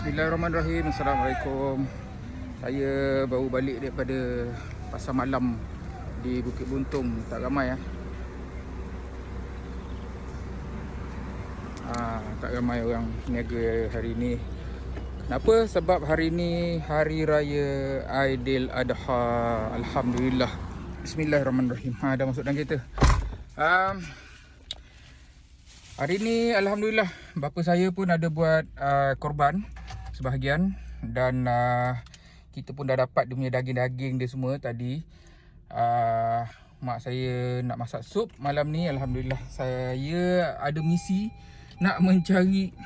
Bismillahirrahmanirrahim. Assalamualaikum. Saya baru balik daripada Pasar malam Di Bukit Buntung Tak ramai ya ah, Tak ramai orang niaga hari ni. Kenapa? Sebab hari ni Hari Raya Aidil Adha. Alhamdulillah. Bismillahirrahmanirrahim. Ha, Dah masuk dalam kereta. Um, Hari ni Alhamdulillah Bapa saya pun ada buat uh, korban Sebahagian Dan uh, Kita pun dah dapat dia punya daging-daging dia semua tadi. Uh, Mak saya nak masak sup malam ni Alhamdulillah Saya ada misi Nak mencari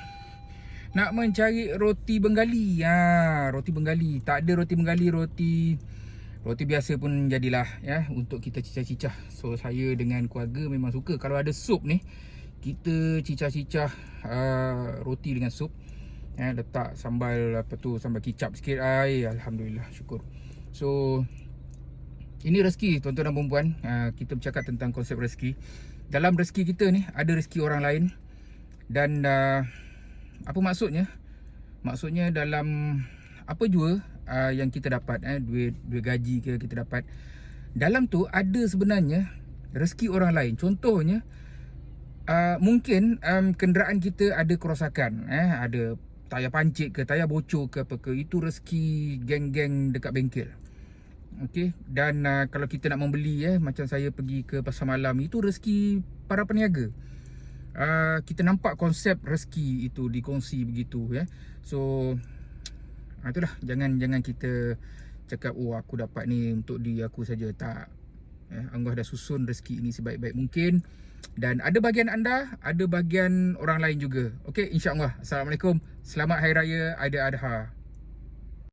Nak mencari roti Bengali. Ha, Roti Bengali. Tak ada roti Bengali Roti Roti biasa pun jadilah ya Untuk kita cicah-cicah. So saya dengan keluarga memang suka. Kalau ada sup ni kita cicah-cicah uh, roti dengan sup eh, letak sambal apa tu sambal kicap sikit. Ai alhamdulillah syukur. So ini rezeki tuan-tuan dan puan uh, kita bercakap tentang konsep rezeki. Dalam rezeki kita ni ada rezeki orang lain. Dan uh, apa maksudnya? Maksudnya dalam apa jua uh, yang kita dapat eh duit duit gaji ke kita dapat. Dalam tu ada sebenarnya rezeki orang lain. Contohnya uh, mungkin um, kenderaan kita ada kerosakan eh ada tayar pancit ke tayar bocor ke apa ke itu rezeki geng-geng dekat bengkel. Okey dan uh, kalau kita nak membeli eh macam saya pergi ke pasar malam itu rezeki para peniaga. Uh, kita nampak konsep rezeki itu dikongsi begitu ya. So uh, itulah. Jangan jangan kita cakap oh aku dapat ni untuk diri aku saja. Tak Allah dah susun rezeki ini sebaik-baik mungkin dan ada bahagian anda, ada bahagian orang lain juga. Okey, insya-Allah. Assalamualaikum. Selamat Hari Raya Aidil Adha.